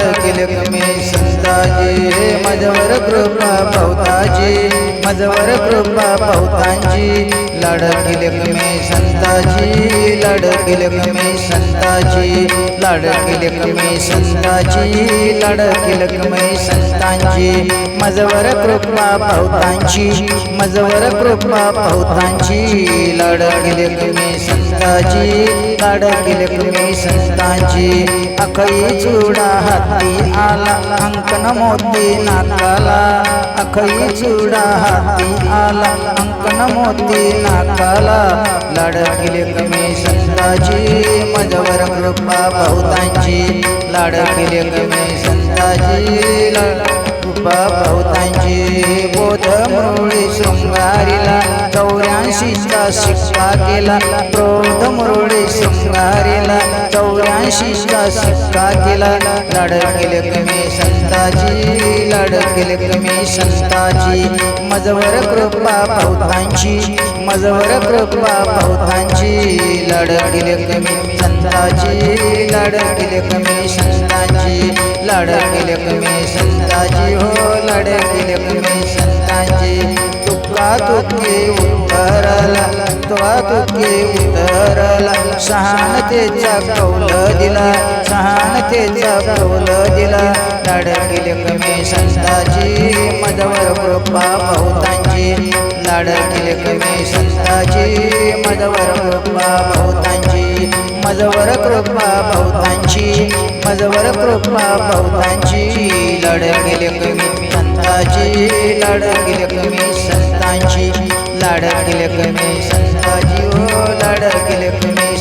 लाडकी कमी संताजी. मजवर कृपा बहुताजी मजवर कृपा बहुतांची लाडकी लक्ष्मी संताची लाडकी लक्ष्मी संताजी लाडकी लक्ष्मी संताची लाडकी लक्ष्मी संतांची मजवर कृपा बहुतांची मजवर कृपा बहुतांची लाडकी लक्ष्मी संताची लाडकी लक्ष्मी संतांची. अखई चुडा हाती आला अंकन मोती नाकाला अखई चुडा हाती आला. अंकन मोती नाकाला लाडकी कमी संताजी मजवर कृपा बहुतांची. लाडकी लक्ष्मी संताजी लाड कृपा बहुतांची. बोध मुरळी शृंगारीला चौऱ्याऐंशीचा शिक्षा केला. क्रोध मुरळी शृंगारीला चौऱ्याऐंशीचा शिक्षा केला. मिलेक्लमी संताजी लाड केले तुम्ही संताची मजवर कृपा बहुतांची मजवर कृपा बहुतांची तुम्ही संताची संताजी केले तुम्ही संतांची लाड केले तुम्ही संताजी. हो लाड केले तुम्ही संतांची तुका तुके उतरला तुका तुके उतरला. सहानतेचा कौल दिला सहानतेचा कौल दिला. लक्ष्मी संताजी मजवर कृपा बहुतांची. लाडकी लक्ष्मी संताजी मदवर कृपा बहुतांची. मजवर कृपा बहुतांची मजवर कृपा बहुतांची. लाडकी लक्ष्मी संताजी लाडकी लक्ष्मी संतांची. लाडकी लक्ष्मी संताजी हो लाडकी कमी